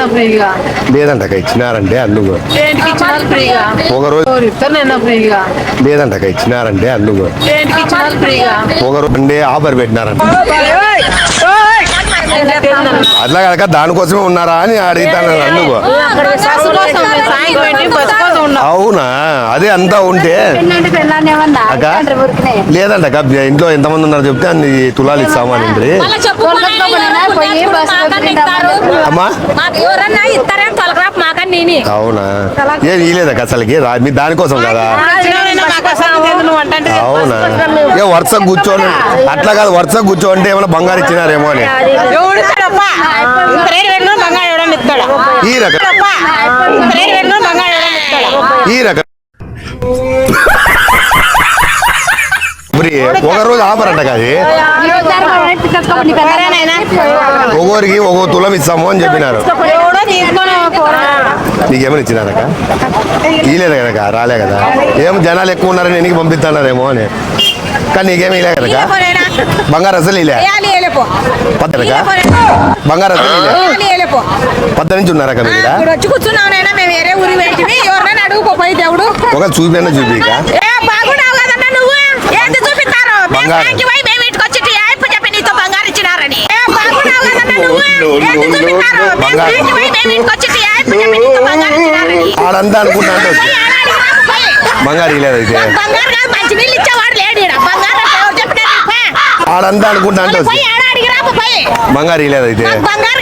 ఇస్తానన్నా ఫ్రీగా. లేదంటక ఇచ్చినారంటే ఇచ్చినారు ఫ్రీగా? ఒక రోజు ఫ్రీగా? లేదంటక ఇచ్చినారంటే ఫ్రీగా? ఒక రోజు అంటే ఆఫర్ పెట్టినారంట. అట్లా కనుక దానికోసమే ఉన్నారా అని అడుగుతాను అందుకు. అవునా? అదే అంతా ఉంటే. అక్క ఊరికనే? లేదంటక ఇంట్లో ఎంతమంది ఉన్నారు చెప్తే అన్ని తులాలు ఇస్తామని అమ్మా. అవునా? ఏం ఇలేదక్క అసలుకి రా- మీ దానికోసం కదా? అవునా? ఏ వరుస కూర్చోండి అట్లా కాదు. వరుస కూర్చోంటే ఏమైనా బంగారు ఇచ్చినారేమో అని. ఈ రకం ఈ రకం ఒక రోజు ఆఫర్ అంట కాదు ఒక్కొరికి ఒక్కో తులం ఇస్తాము అని చెప్పినారు. నీకేమైనా ఇచ్చినారక ఇలేదు కనుక రాలే కదా. ఏం జనాలు ఎక్కువ ఉన్నారని ఎనికి పంపిస్తున్నారేమో అని. కానీ నీకేమీ ఇలే కనుక బంగారు అసలు ఇలే పద్దనక బంగారు అసలు ఇలే పద్ద నుంచి ఉన్నారక మీరు ఈడ? ఇప్పుడు వచ్చి కూర్చున్నావు బంగారు అంటే ఎవరు చెప్పినారు పో. ఆడంతా అనుకుంటా బంగారు అయితే బంగారు